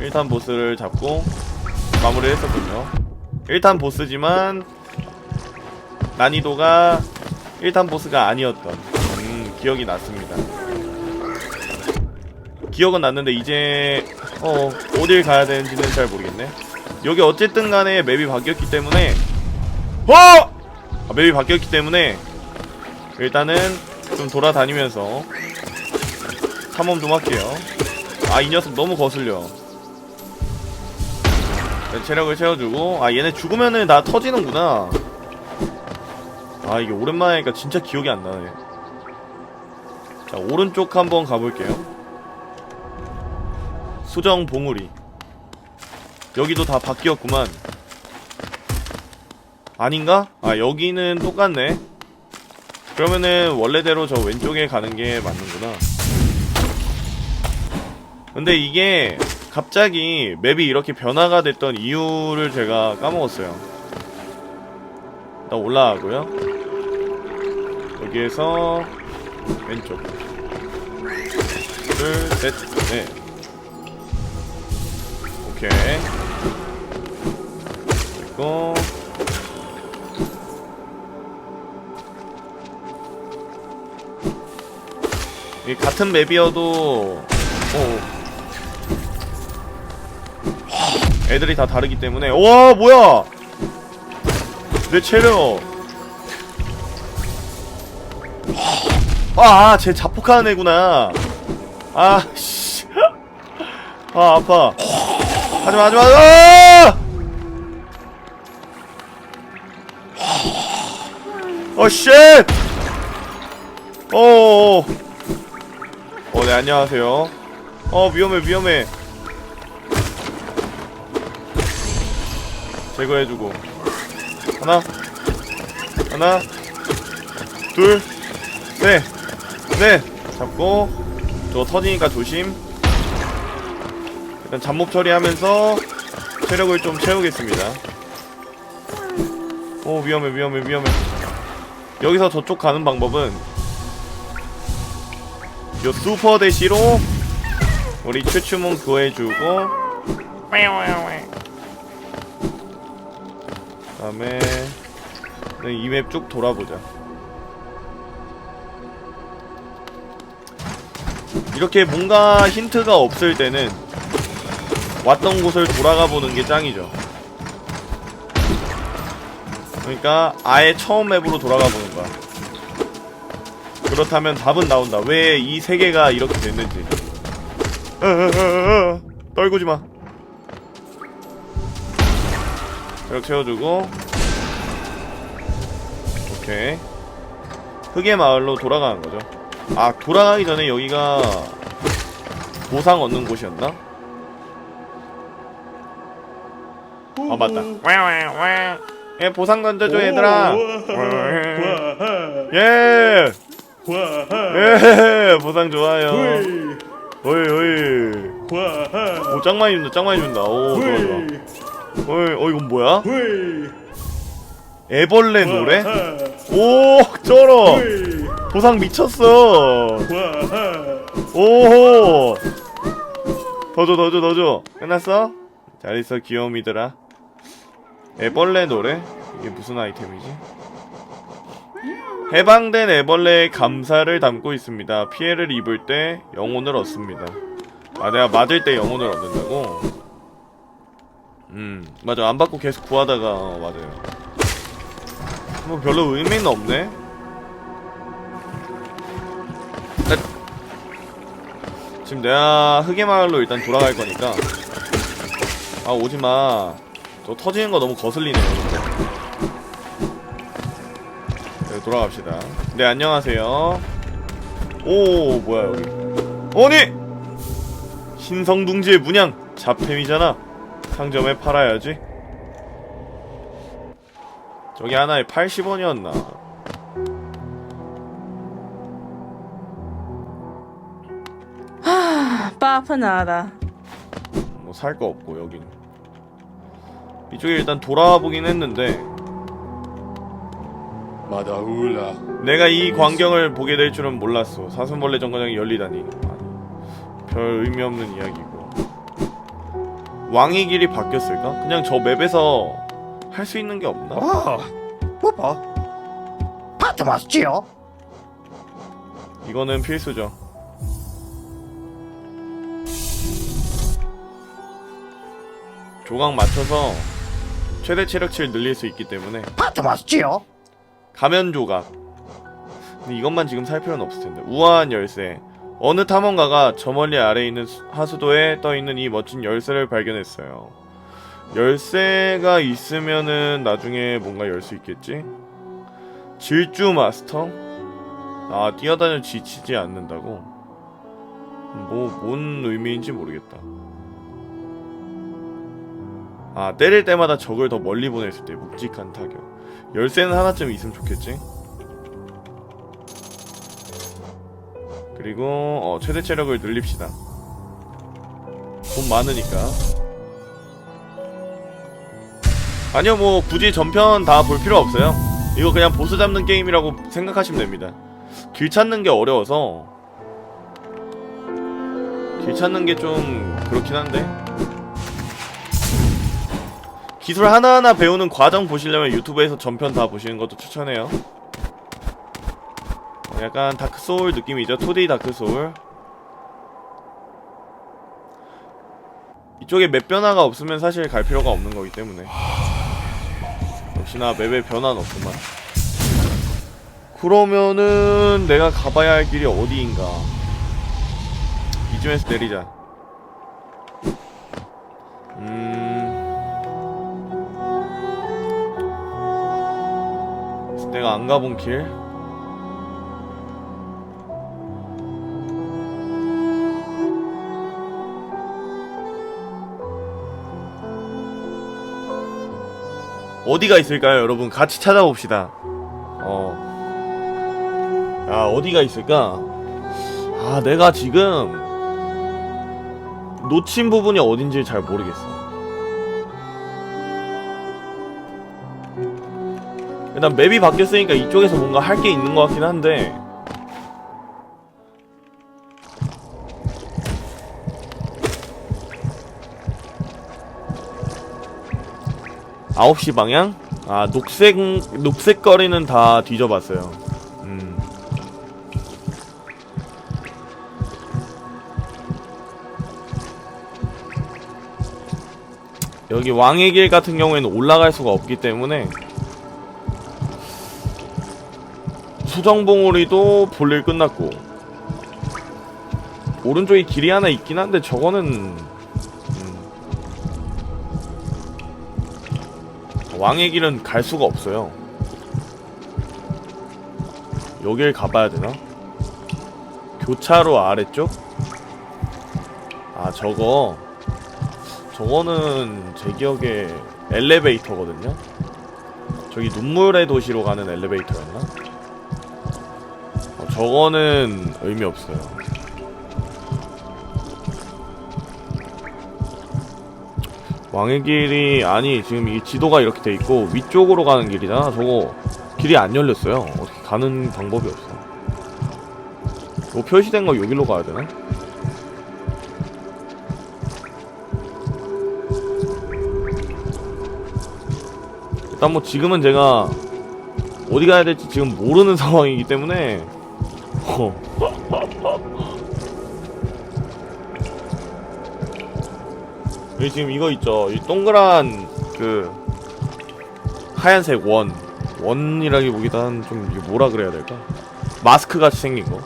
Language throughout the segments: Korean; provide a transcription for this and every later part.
1탄 보스를 잡고 마무리를 했었군요. 1탄 보스지만 난이도가 1탄 보스가 아니었던 음, 기억이 났습니다. 기억은 났는데 이제 어 어딜 가야 되는지는 잘 모르겠네. 여기 어쨌든 간에 맵이 바뀌었기 때문에 어! 아, 맵이 바뀌었기 때문에 일단은 좀 돌아다니면서 탐험 좀 할게요. 아 이 녀석 너무 거슬려. 네, 체력을 채워주고. 아 얘네 죽으면은 다 터지는구나. 아 이게 오랜만에 하니까 진짜 기억이 안 나네. 자 오른쪽 한번 가볼게요. 수정 봉우리. 여기도 다 바뀌었구만. 아닌가? 아 여기는 똑같네. 그러면은 원래대로 저 왼쪽에 가는 게 맞는구나. 근데 이게 갑자기 맵이 이렇게 변화가 됐던 이유를 제가 까먹었어요. 일단 올라가고요. 여기에서 왼쪽. 둘셋넷 오케이. 그리고. 이 같은 맵이어도 어. 애들이 다 다르기 때문에. 와 뭐야? 내 체력. 아쟤 자폭하는 애구나. 아씨. 아 아파. 하지마 하지마. 아! 어 쉣! 어어어. 어, 네, 안녕하세요. 어, 위험해, 위험해. 제거해주고. 하나, 하나, 둘, 셋, 넷. 잡고, 저거 터지니까 조심. 일단 잡목 처리하면서 체력을 좀 채우겠습니다. 오, 위험해, 위험해, 위험해. 여기서 저쪽 가는 방법은 요 슈퍼 대시로 우리 추추문 구해주고 그 다음에 이 맵 쭉 돌아보자. 이렇게 뭔가 힌트가 없을 때는 왔던 곳을 돌아가 보는 게 짱이죠. 그러니까 아예 처음 맵으로 돌아가 보는 거야. 그렇다면 답은 나온다. 왜 이 세계가 이렇게 됐는지. 어, 어, 어, 어. 떨구지 마. 체력 채워주고. 오케이. 흑의 마을로 돌아가는 거죠. 아, 돌아가기 전에 여기가 보상 얻는 곳이었나? 아, 맞다. 예, 보상 던져줘, 얘들아. 예! 예, 보상 좋아요. 어이, 어이. 오, 짱 많이 준다, 짱 많이 준다. 오, 좋아, 좋아. 어이, 어, 이건 뭐야? 애벌레 노래? 오, 쩔어. 보상 미쳤어. 오호. 더 줘, 더 줘, 더 줘. 끝났어? 잘 있어, 귀여움이들아. 애벌레 노래? 이게 무슨 아이템이지? 해방된 애벌레의 감사를 담고 있습니다. 피해를 입을 때 영혼을 얻습니다. 아, 내가 맞을 때 영혼을 얻는다고? 음, 맞아. 안 받고 계속 구하다가, 어, 맞아요. 뭐 별로 의미는 없네? 지금 내가 흑의 마을로 일단 돌아갈 거니까. 아, 오지 마. 저 터지는 거 너무 거슬리네요. 네, 돌아갑시다. 네, 안녕하세요. 오, 뭐야, 여기. 아니! 신성둥지의 문양! 잡템이잖아. 상점에 팔아야지. 저기 하나에 80원이었나? Papa nada. 뭐살 거 없고, 여기는. 이쪽에 일단 돌아와 보긴 했는데, 마다울라 내가 이 광경을 보게 될 줄은 몰랐어. 사슴벌레 정거장이 열리다니. 아니, 별 의미 없는 이야기고. 왕의 길이 바뀌었을까? 그냥 저 맵에서 할 수 있는 게 없나? 어, 뭐 봐. 파트 맞지요? 이거는 필수죠. 조각 맞춰서 최대 체력치를 늘릴 수 있기 때문에 파트 맞지요? 가면 조각. 근데 이것만 지금 살 필요는 없을 텐데. 우아한 열쇠. 어느 탐험가가 저 멀리 아래 있는 수- 하수도에 떠 있는 이 멋진 열쇠를 발견했어요. 열쇠가 있으면은 나중에 뭔가 열 수 있겠지? 질주 마스터? 아, 뛰어다녀 지치지 않는다고? 뭐, 뭔 의미인지 모르겠다. 아, 때릴 때마다 적을 더 멀리 수 있대. 묵직한 타격. 열쇠는 하나쯤 있으면 좋겠지? 그리고 어, 최대 체력을 늘립시다. 돈 많으니까. 아니요, 뭐 굳이 전편 다 볼 필요 없어요. 이거 그냥 보스 잡는 게임이라고 생각하시면 됩니다. 길 찾는 게 어려워서 길 찾는 게 좀 그렇긴 한데 기술 하나하나 배우는 과정 보시려면 유튜브에서 전편 다 보시는 것도 추천해요. 어, 약간 다크 소울 느낌이죠. 2D 다크 소울. 이쪽에 맵 변화가 없으면 사실 갈 필요가 없는 거기 때문에. 역시나 맵의 변화는 없구만. 그러면은 내가 가봐야 할 길이 어디인가? 이쯤에서 내리자. 음. 내가 안 가본 길? 어디가 있을까요, 여러분? 같이 찾아봅시다. 어. 야, 어디가 있을까? 아, 내가 지금 놓친 부분이 어딘지 잘 모르겠어. 일단 맵이 바뀌었으니까 이쪽에서 뭔가 할 게 있는 것 같긴 한데 아홉 시 방향? 아 녹색 녹색 거리는 다 뒤져봤어요. 음. 여기 왕의 길 같은 경우에는 올라갈 수가 없기 때문에 수정봉우리도 볼일 끝났고 오른쪽에 길이 하나 있긴 한데 저거는 왕의 길은 갈 수가 없어요 여길 가봐야 되나? 교차로 아래쪽? 아 저거 저거는 제 기억에 엘리베이터거든요 저기 눈물의 도시로 가는 엘리베이터였나? 어, 저거는 의미 없어요. 왕의 길이 아니 지금 이 지도가 이렇게 돼 있고 위쪽으로 가는 길이잖아. 저거 길이 안 열렸어요. 어떻게 가는 방법이 없어. 뭐 표시된 거 여기로 가야 되나? 일단 뭐 지금은 제가 어디 가야 될지 지금 모르는 상황이기 때문에 여기 지금 이거 있죠? 이 동그란 그 하얀색 원. 원이라기보기보다는 좀 이게 뭐라 그래야 될까? 마스크 같이 생긴 거.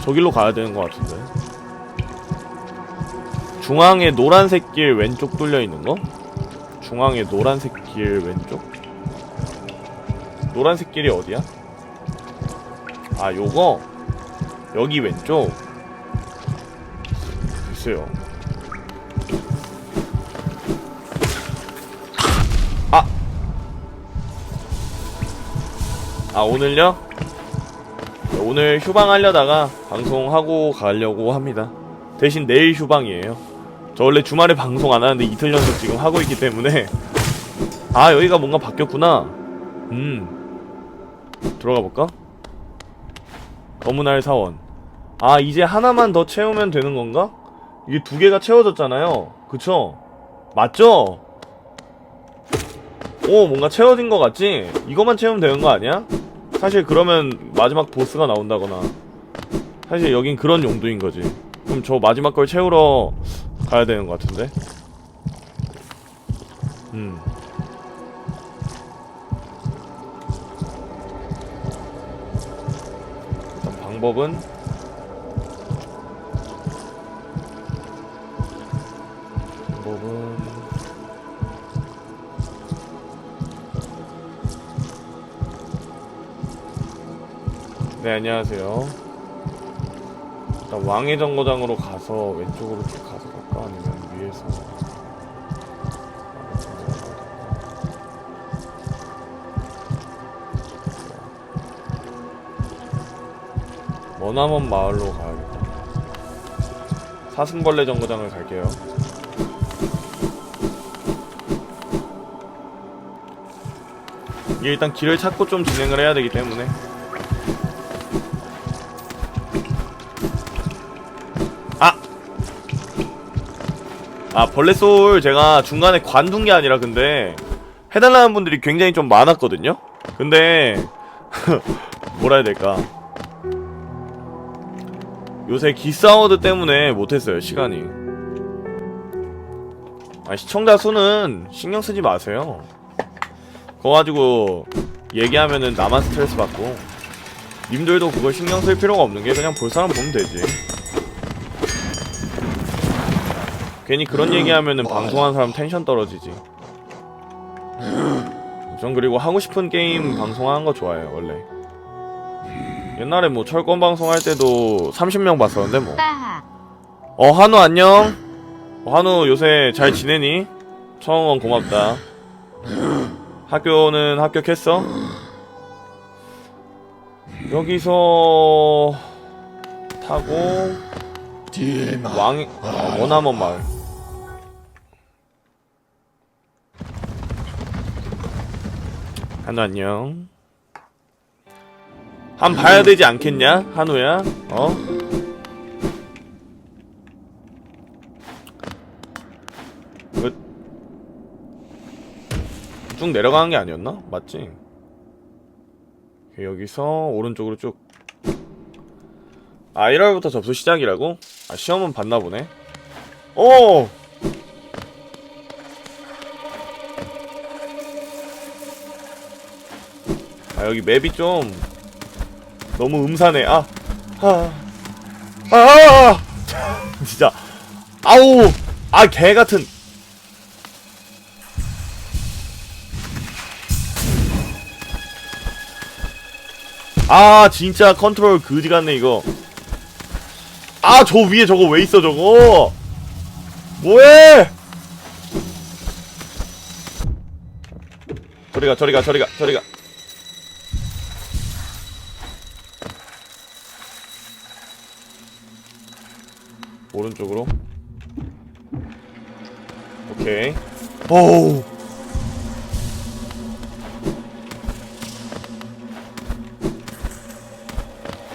저 길로 가야 되는 것 같은데. 중앙에 노란색 길 왼쪽 뚫려 있는 거? 중앙에 노란색 길 왼쪽? 노란색 길이 어디야? 아 요거? 여기 왼쪽? 글쎄요 아 오늘요? 네, 오늘 휴방하려다가 방송하고 가려고 합니다 대신 내일 휴방이에요 저 원래 주말에 방송 안 하는데 이틀 연속 지금 하고 있기 때문에 아 여기가 뭔가 바뀌었구나 음 들어가 볼까? 검은알 사원 아 이제 하나만 더 채우면 되는 건가? 이게 두 개가 채워졌잖아요 그쵸? 맞죠? 오 뭔가 채워진 것 같지? 이것만 채우면 되는 거 아니야? 사실 그러면 마지막 보스가 나온다거나 사실 여긴 그런 용도인 거지. 그럼 저 마지막 걸 채우러 가야 되는 것 같은데? 음. 방법은 네 안녕하세요. 일단 왕의 정거장으로 가서 왼쪽으로 쭉 가서 갈까? 아니면 위에서 머나먼 마을로 가야겠다. 사슴벌레 정거장을 갈게요. 이게 일단 길을 찾고 좀 진행을 해야 되기 때문에 아 벌레소울 제가 중간에 관둔 게 아니라 근데 해달라는 분들이 굉장히 좀 많았거든요? 근데 뭐라 해야 될까? 요새 기사워드 때문에 못했어요 시간이. 아 시청자 수는 신경 쓰지 마세요. 그거 가지고 얘기하면은 나만 스트레스 받고 님들도 그걸 신경 쓸 필요가 없는 게 그냥 볼 사람 보면 되지 괜히 그런 얘기하면은 방송하는 사람 텐션 떨어지지. 전 그리고 하고 싶은 게임 방송하는 거 좋아해요 원래. 옛날에 뭐 철권 방송할 때도 30명 봤었는데 뭐. 어 한우 안녕. 어, 한우 요새 잘 지내니? 청원 고맙다. 학교는 합격했어? 여기서 타고 왕 어, 원암원 마을 한우 안녕 한 봐야 되지 않겠냐 한우야 어? 그... 쭉 내려가는 게 아니었나? 맞지? 여기서 오른쪽으로 쭉 아, 1월부터 접수 시작이라고? 아, 시험은 봤나 보네. 오! 여기 맵이 좀 너무 음산해. 아, 아, 아, 아, 진짜. 아우, 아, 개 같은. 아, 진짜 컨트롤 그지 같네, 이거. 아, 저 위에 저거 왜 있어, 저거? 뭐해? 저리가, 저리가, 저리가, 저리가. 오른쪽으로. 오케이. 오우.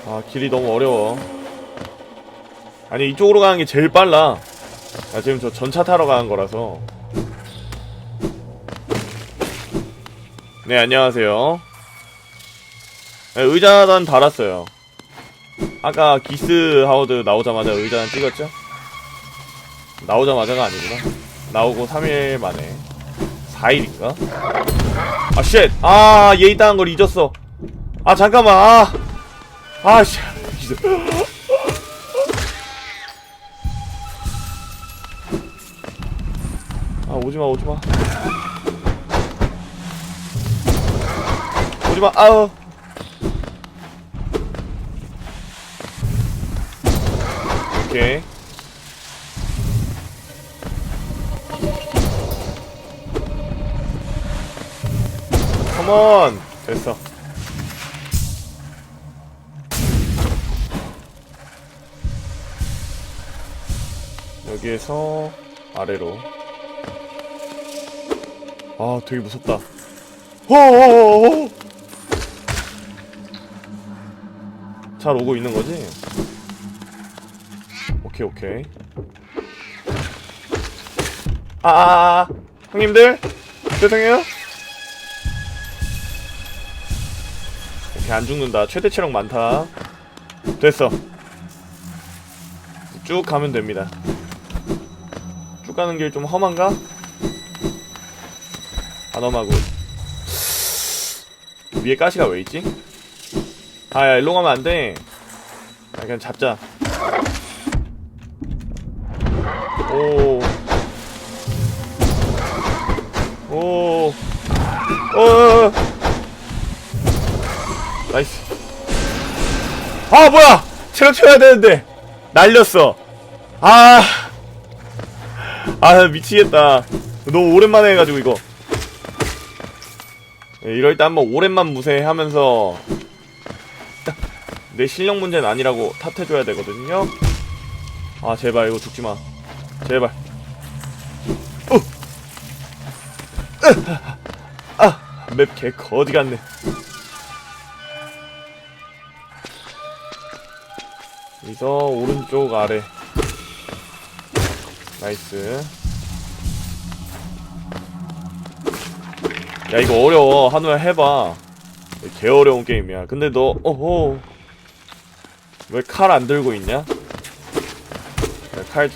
아, 길이 너무 어려워. 아니, 이쪽으로 가는 게 제일 빨라. 아, 지금 저 전차 타러 가는 거라서. 네, 안녕하세요. 네, 의자단 달았어요. 아까 기스 하워드 나오자마자 의자단 찍었죠? 나오자마자가 아니구나. 나오고 3일 만에. 4일인가? 아, 쉣! 아, 얘 있다는 걸 잊었어. 아, 잠깐만, 아! 아, 씨. 아, 오지마, 오지마. 오지마, 아우. 오케이. 컴온! 됐어. 여기에서 아래로. 아, 되게 무섭다. 호호호호! 잘 오고 있는 거지? 오케이, 오케이. 아, 아, 아. 형님들? 죄송해요. 오케이 안 죽는다. 최대 체력 많다. 됐어. 쭉 가면 됩니다. 쭉 가는 길 좀 험한가? 안 험하고. 위에 가시가 왜 있지? 아야 일로 가면 안돼. 아 그냥 잡자 오. 오. 오. 나이스. 아, 뭐야! 체력 쳐야 되는데! 날렸어. 아. 아, 미치겠다. 너무 오랜만에 해가지고, 이거. 예, 이럴 때 한번 오랜만 무쇠하면서 내 실력 문제는 아니라고 탓해줘야 되거든요. 아, 제발, 이거 죽지 마. 제발. 아, 맵개 거지 같네. 여기서 오른쪽 아래. 나이스. 야 이거 어려워. 한우야 해봐. 개 어려운 게임이야. 근데 너 어허 왜 칼 안 들고 있냐? 칼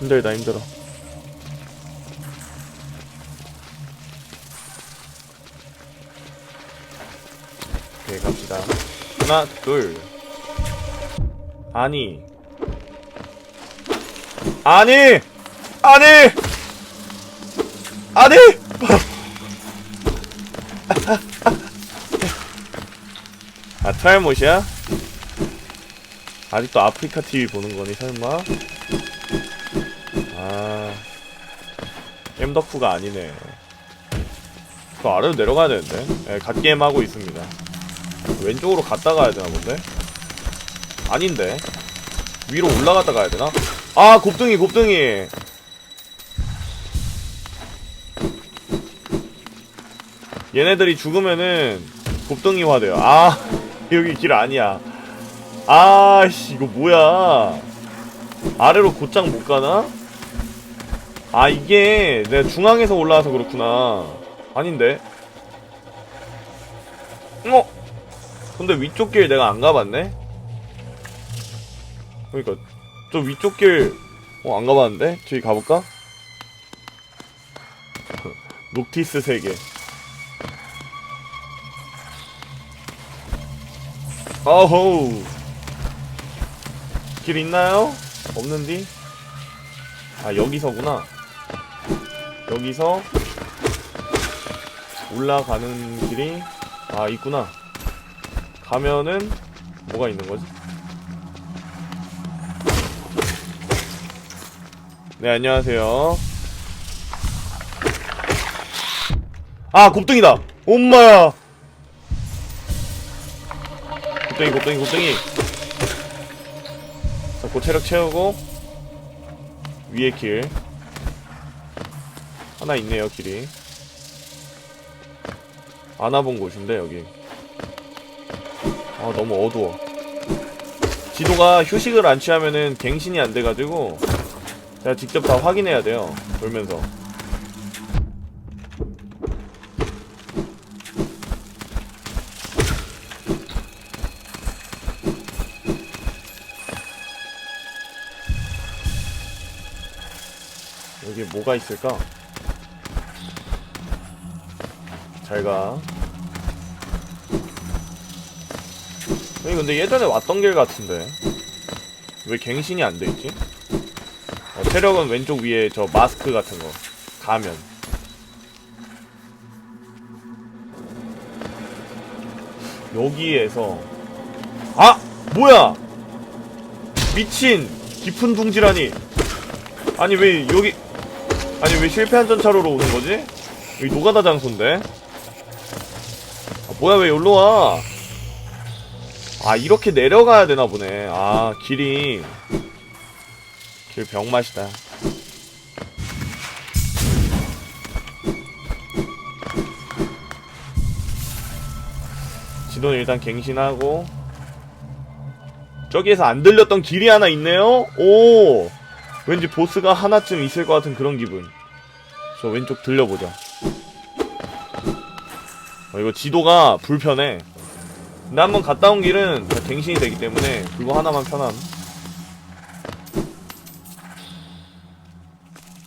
힘들다 힘들어. 오케이 갑시다. 하나 둘. 아니. 아니! 아니! 아니! 아, 트라이못이야? 아직도 아프리카 TV 보는 거니, 설마? 아. 엠덕후가 아니네. 그 아래로 내려가야 되는데? 예, 갓게임 하고 있습니다. 왼쪽으로 갔다 가야 되나 본데? 아닌데? 위로 올라갔다 가야 되나? 아, 곱등이, 곱등이! 얘네들이 죽으면은 곱등이화 돼요. 아, 여기 길 아니야. 아씨, 이거 뭐야. 아래로 곧장 못 가나? 아, 이게 내가 중앙에서 올라와서 그렇구나. 아닌데? 어? 근데 위쪽 길 내가 안 가봤네? 그러니까 저 위쪽 길 어, 안 가봤는데? 저기 가볼까? 녹티스 세계 어호 길 있나요? 없는디? 아 여기서구나 여기서 올라가는 길이 아 있구나. 가면은 뭐가 있는 거지? 네 안녕하세요. 아 곱등이다! 엄마야! 곱등이 곱등이 곱등이! 자 고 체력 채우고 위에 길 하나 있네요 길이. 안 와본 곳인데 여기. 아 너무 어두워. 지도가 휴식을 안 취하면은 갱신이 안 돼가지고 제가 직접 다 확인해야 돼요 돌면서. 여기 뭐가 있을까? 잘가. 여기 근데 예전에 왔던 길 같은데. 왜 갱신이 안 돼있지? 어, 체력은 왼쪽 위에 저 마스크 같은 거. 가면. 여기에서. 아! 뭐야! 미친! 깊은 둥지라니. 아니 왜 여기 아니 왜 실패한 전차로로 오는 거지? 여기 노가다 장소인데 아, 뭐야 왜 여기로 와? 아 이렇게 내려가야 되나 보네 아 길이 길 병맛이다 지도는 일단 갱신하고 저기에서 안 들렸던 길이 하나 있네요? 오! 왠지 보스가 하나쯤 있을 것 같은 그런 기분. 저 왼쪽 들려보자. 어, 이거 지도가 불편해. 근데 한번 갔다 온 길은 다 갱신이 되기 때문에 그거 하나만 편함.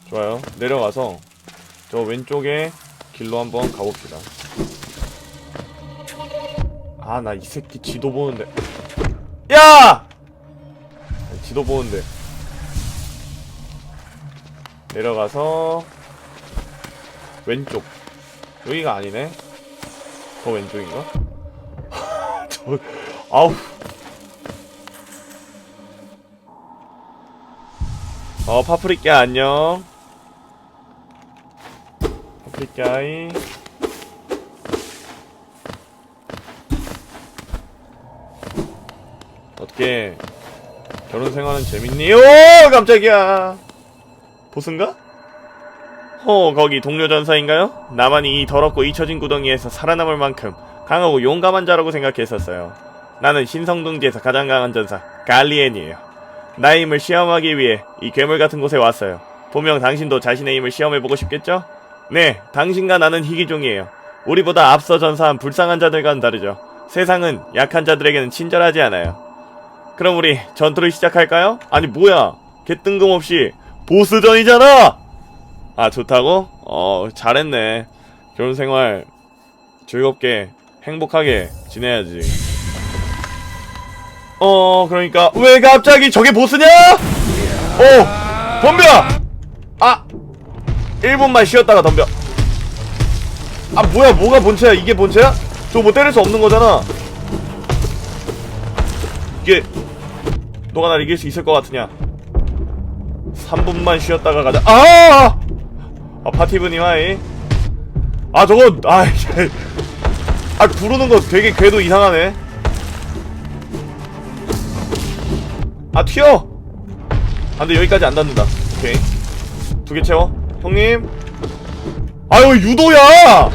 좋아요. 내려가서 저 왼쪽에 길로 한번 가봅시다. 아, 나 이 새끼 지도 보는데. 야! 지도 보는데. 내려가서 왼쪽. 여기가 아니네. 더 왼쪽인가? 저 아우. 어 파프리카 안녕. 파프리카이. 어떻게 결혼 생활은 재밌니? 오 깜짝이야. 보스인가? 호 거기 동료 전사인가요? 나만이 이 더럽고 잊혀진 구덩이에서 살아남을 만큼 강하고 용감한 자라고 생각했었어요. 나는 신성둥지에서 가장 강한 전사 갈리엔이에요. 나의 힘을 시험하기 위해 이 괴물 같은 곳에 왔어요. 분명 당신도 자신의 힘을 시험해보고 싶겠죠? 네, 당신과 나는 희귀종이에요. 우리보다 앞서 전사한 불쌍한 자들과는 다르죠. 세상은 약한 자들에게는 친절하지 않아요. 그럼 우리 전투를 시작할까요? 아니 뭐야 개 뜬금없이 보스전이잖아 아 좋다고? 어 잘했네 결혼 생활 즐겁게 행복하게 지내야지 어 그러니까 왜 갑자기 저게 보스냐? 어 덤벼 아 1분만 쉬었다가 덤벼 아 뭐야 뭐가 본체야 이게 본체야? 저거 뭐 때릴 수 없는 거잖아 이게 너가 날 이길 수 있을 것 같으냐 3분만 쉬었다가 가자 아! 아 파티브님 하이 아 저거 아, 아 부르는 거 되게 궤도 이상하네. 아 튀어! 아 근데 여기까지 안 닿는다. 오케이. 두 개 채워. 형님. 아유 유도야!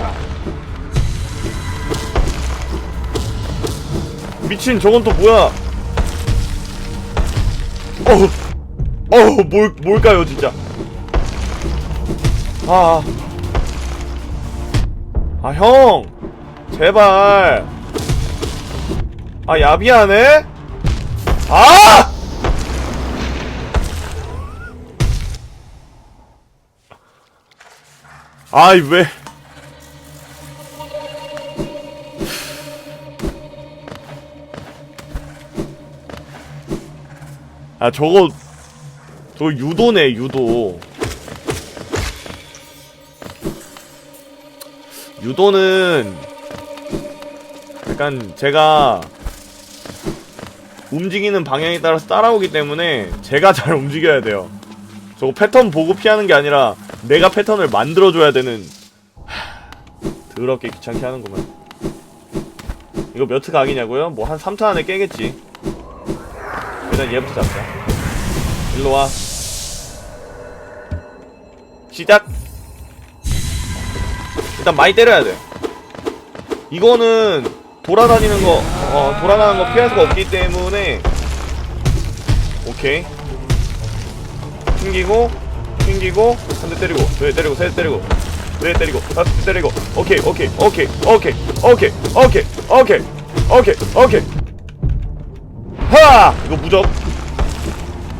미친 저건 또 뭐야? 어우, 어우, 뭘, 뭘까요, 진짜. 아, 아, 형, 제발. 아, 야비하네? 아! 아이, 왜. 아 저거 저거 유도네 유도 유도는 약간 제가 움직이는 방향에 따라서 따라오기 때문에 제가 잘 움직여야 돼요 저거 패턴 보고 피하는 게 아니라 내가 패턴을 만들어줘야 되는 하, 더럽게 귀찮게 하는구만 이거 몇 트 각이냐고요? 뭐 한 3트 안에 깨겠지 일단 얘부터 잡자. 일로 와. 시작. 일단 많이 때려야 돼. 이거는 돌아다니는 거, 어, 돌아가는 거 피할 수가 없기 때문에 오케이. 튕기고, 튕기고, 한 대 때리고, 두 대 때리고, 세 대 때리고, 네 대 때리고, 다섯 대 때리고, 오케이, 오케이, 오케이, 오케이, 오케이, 오케이, 오케이, 오케이, 오케이. 하! 이거 무적.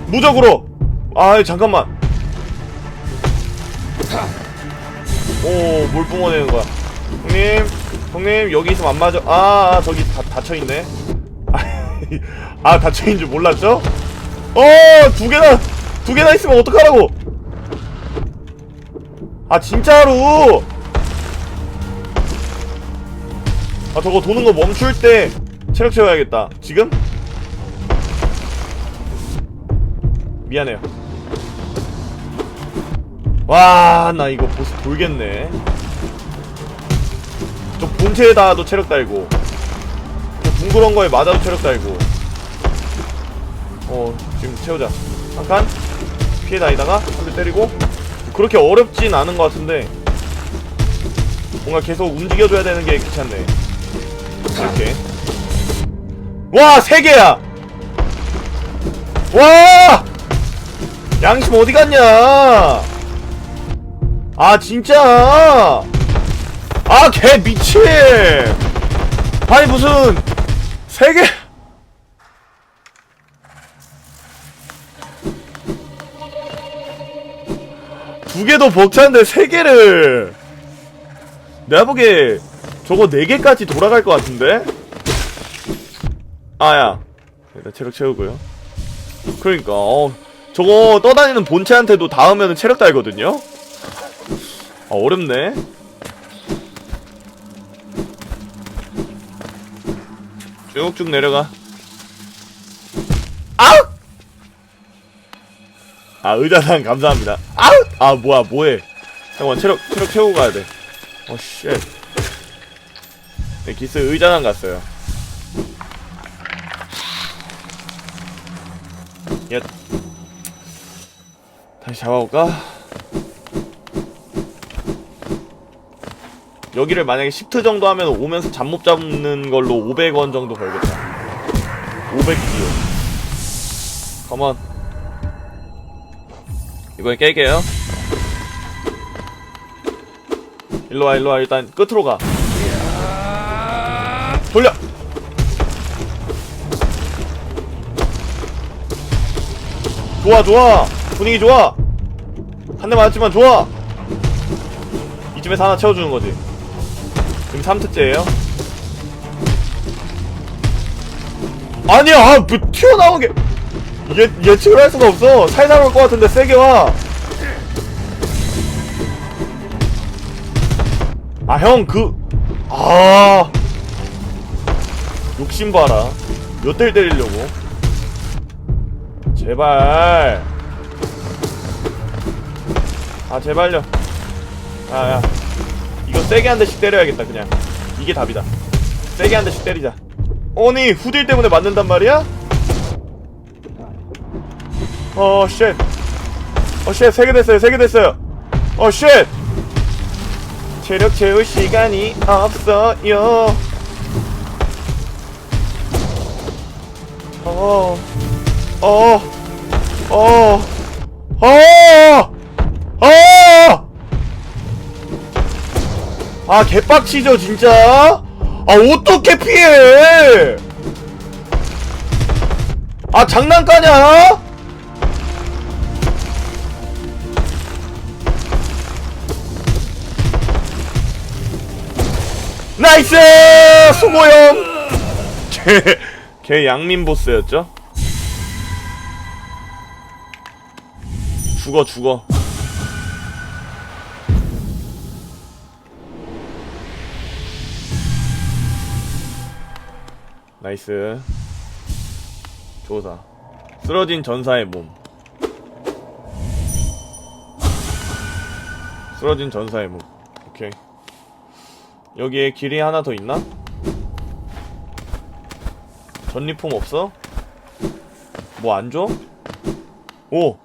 무적으로! 아, 잠깐만. 오, 뭘 뿜어내는 거야. 형님, 형님, 여기 있으면 안 맞아. 아, 아, 저기 다, 닫혀있네. 아, 닫혀있는 줄 몰랐죠? 어, 두 개나, 두 개나 있으면 어떡하라고! 아, 진짜로! 아, 저거 도는 거 멈출 때 체력 채워야겠다. 지금? 미안해요. 와, 나 이거 보스 돌겠네. 저 본체에다도 체력 달고, 저 둥그런 거에 맞아도 체력 달고. 어, 지금 채우자. 한 칸, 피해 다니다가 한 대 때리고. 그렇게 어렵진 않은 것 같은데, 뭔가 계속 움직여줘야 되는 게 귀찮네. 이렇게. 와, 세 개야! 와! 양심 어디 갔냐? 아 진짜? 아 개 미친! 아니 무슨 세 개? 두 개도 벅찬데 세 개를 내가 보기에 저거 네 개까지 돌아갈 것 같은데? 아야 일단 체력 채우고요 그러니까 어, 저거 떠다니는 본체한테도 닿으면 체력 달거든요? 아 어렵네. 쭉쭉 내려가. 아우! 아 의자상 감사합니다. 아우! 아 뭐야 뭐해. 잠깐만 체력 체력 채우고 가야 돼. 어 쉣. 네, 기스 의자상 갔어요. 야 다시 잡아볼까? 여기를 만약에 10트 정도 하면 오면서 잡몹 잡는 걸로 500원 정도 벌겠다. 500기요 컴온. 이번에 깰게요. 일로와 일로와. 일단 끝으로 가. 돌려! 좋아 좋아. 분위기 좋아. 한 대 맞았지만 좋아. 이쯤에서 하나 채워주는 거지 지금 3트째예요 아니야 뭐 튀어나온 게 예, 예측을 할 수가 없어 살살 올 것 같은데 세게 와 아, 형, 그, 아. 욕심 봐라. 몇 대를 때리려고. 제발. 아, 제발요. 아, 야. 이거 세게 한 대씩 때려야겠다, 그냥. 이게 답이다. 세게 한 대씩 때리자. 아니, 후딜 때문에 맞는단 말이야? 어, 쉣. 어, 쉣. 세개 됐어요, 세개 됐어요. 어, 쉣. 체력 채울 시간이 없어요. 어, 어, 어, 어, 어! 아, 개빡치죠, 진짜? 아, 어떻게 피해! 아, 장난까냐? 나이스! 수고형! 걔, 걔 양민 보스였죠? 죽어, 죽어. 나이스. 조사. 쓰러진 전사의 몸. 쓰러진 전사의 몸. 오케이. 여기에 길이 하나 더 있나? 전리품 없어? 뭐 안 줘? 오!